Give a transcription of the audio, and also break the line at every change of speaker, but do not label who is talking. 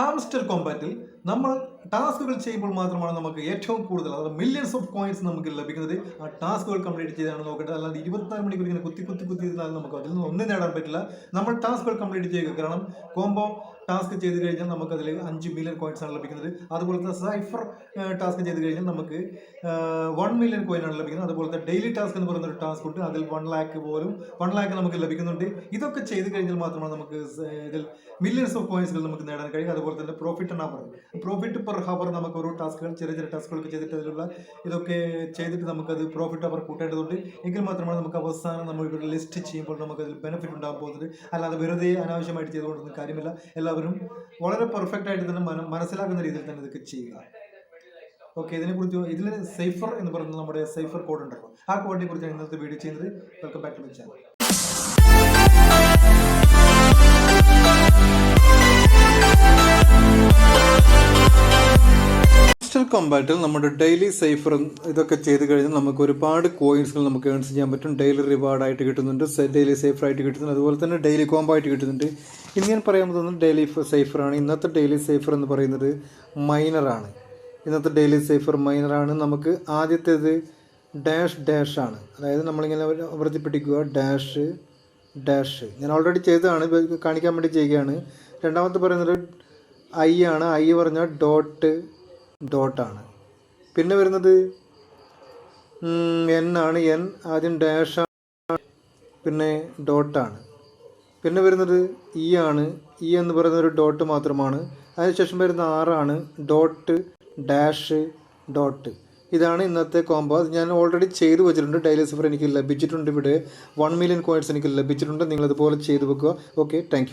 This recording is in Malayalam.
ഹാംസ്റ്റർ കോമ്പാറ്റിൽ നമ്മൾ ടാസ്കുകൾ ചെയ്യുമ്പോൾ മാത്രമാണ് നമുക്ക് ഏറ്റവും കൂടുതൽ അതായത് മില്യൺസ് ഓഫ് കോയിൻസ് നമുക്ക് ലഭിക്കുന്നത്. ആ ടാസ്കുകൾ കംപ്ലീറ്റ് ചെയ്താണ് നോക്കേണ്ടത്. അല്ലാതെ ഇരുപത്തിനാല് മണിക്കൂർ ഇങ്ങനെ കുത്തി കുത്തി കുത്തി ഇരുന്നാൽ നമുക്ക് അതിൽ നിന്ന് ഒന്നും നേടാൻ പറ്റില്ല. നമ്മൾ ടാസ്കുകൾ കംപ്ലീറ്റ് ചെയ്യുക. കാരണം കോംബോ ടാസ്ക് ചെയ്ത് കഴിഞ്ഞാൽ നമുക്ക് അതിൽ അഞ്ച് മില്യൺ കോയിൻസ് ആണ് ലഭിക്കുന്നത്. അതുപോലത്തെ സൈഫർ ടാസ്ക് ചെയ്ത് കഴിഞ്ഞാൽ നമുക്ക് വൺ മില്യൺ കോയിൻ ആണ് ലഭിക്കുന്നത്. അതുപോലത്തെ ഡെയിലി ടാസ്ക് എന്ന് പറയുന്ന ഒരു ടാസ്ക് ഉണ്ട്. അതിൽ വൺ ലാക്ക് പോലും വൺ ലാക്ക് നമുക്ക് ലഭിക്കുന്നുണ്ട്. ഇതൊക്കെ ചെയ്ത് കഴിഞ്ഞാൽ മാത്രമാണ് നമുക്ക് ഇതിൽ മില്യൺസ് ഓഫ് കോയിൻസുകൾ നമുക്ക് നേടാൻ കഴിയും അതുപോലെ തന്നെ പ്രോഫിറ്റ് ആണ് അവർ പ്രോഫിറ്റ് പെർ ഹവർ നമുക്ക് ഓരോ ടാസ്കുകൾ ചെറിയ ചെറിയ ടാസ്കുകളൊക്കെ ചെയ്തിട്ട് അതിലുള്ള ഇതൊക്കെ ചെയ്തിട്ട് നമുക്കത് പ്രോഫിറ്റ് അവർ കൂട്ടേണ്ടതുണ്ട്. എങ്കിൽ മാത്രമാണ് നമുക്ക് അവസാനം നമ്മൾ ഇവിടെ ലിസ്റ്റ് ചെയ്യുമ്പോൾ നമുക്ക് അതിൽ ബെനിഫിറ്റ് ഉണ്ടാകാൻ പോകുന്നത്. അല്ലാതെ വെറുതെ അനാവശ്യമായിട്ട് ചെയ്തുകൊണ്ടൊന്നും കാര്യമില്ല. എല്ലാവരും വളരെ പെർഫെക്റ്റ് ആയിട്ട് തന്നെ മന- മനസ്സിലാക്കുന്ന രീതിയിൽ തന്നെ ഇതൊക്കെ ചെയ്യുക. ഓക്കെ ഇതിനെക്കുറിച്ച് ഇതിൽ സൈഫർ എന്ന് പറയുന്നത് നമ്മുടെ സൈഫർ കോഡ് ഉണ്ടല്ലോ. ആ കോഡിനെ കുറിച്ചാണ് ഇന്നത്തെ വീഡിയോ ചെയ്യുന്നത്. Welcome back to my channel കോമ്പാറ്റിൽ നമ്മുടെ ഡെയിലി സൈഫർ ഇതൊക്കെ ചെയ്ത് കഴിഞ്ഞാൽ നമുക്ക് ഒരുപാട് കോയിൻസുകൾ നമുക്ക് ഏൺസ് ചെയ്യാൻ പറ്റും. ഡെയിലി റിവാർഡ് ആയിട്ട് കിട്ടുന്നുണ്ട്. ഡെയിലി സേഫർ ആയിട്ട് കിട്ടുന്നുണ്ട്. അതുപോലെ തന്നെ ഡെയിലി കോംബോ ആയിട്ട് കിട്ടുന്നുണ്ട്. ഇന്ന് ഞാൻ പറയാൻ പോകുന്നത് ഡെയിലി സൈഫറാണ് ഇന്നത്തെ ഡെയിലി സൈഫർ എന്ന് പറയുന്നത് മൈനറാണ് ഇന്നത്തെ ഡെയിലി സൈഫർ മൈനറാണ് നമുക്ക് ആദ്യത്തേത് ഡാഷ് ഡാഷ് ആണ്. അതായത് നമ്മളിങ്ങനെ വൃത്തിപ്പെട്ടിക്കുക ഡാഷ് ഡാഷ് ഞാൻ ഓൾറെഡി ചെയ്തതാണ്. കാണിക്കാൻ വേണ്ടി ചെയ്യുകയാണ്. രണ്ടാമത്തെ പറയുന്നത് ഐ ആണ്. ഐ പറഞ്ഞാൽ ഡോട്ട് ഡോട്ടാണ്. പിന്നെ വരുന്നത് എൻ ആണ് എൻ ആദ്യം ഡാഷ് പിന്നെ ഡോട്ടാണ്. പിന്നെ വരുന്നത് ഇ ആണ്. ഇ എന്ന് പറയുന്ന ഒരു ഡോട്ട് മാത്രമാണ്. അതിനുശേഷം വരുന്ന ആറാണ് ഡോട്ട് ഡാഷ് ഡോട്ട്. ഇതാണ് ഇന്നത്തെ കോംബോ ഞാൻ ഓൾറെഡി ചെയ്തു വെച്ചിട്ടുണ്ട്. ഡെയിലി സഫർ എനിക്ക് ലഭിച്ചിട്ടുണ്ട് ഇവിടെ. വൺ മില്യൺ കോയിൻസ് എനിക്ക് ലഭിച്ചിട്ടുണ്ട്. നിങ്ങളതുപോലെ ചെയ്തു വെക്കുക. Okay thank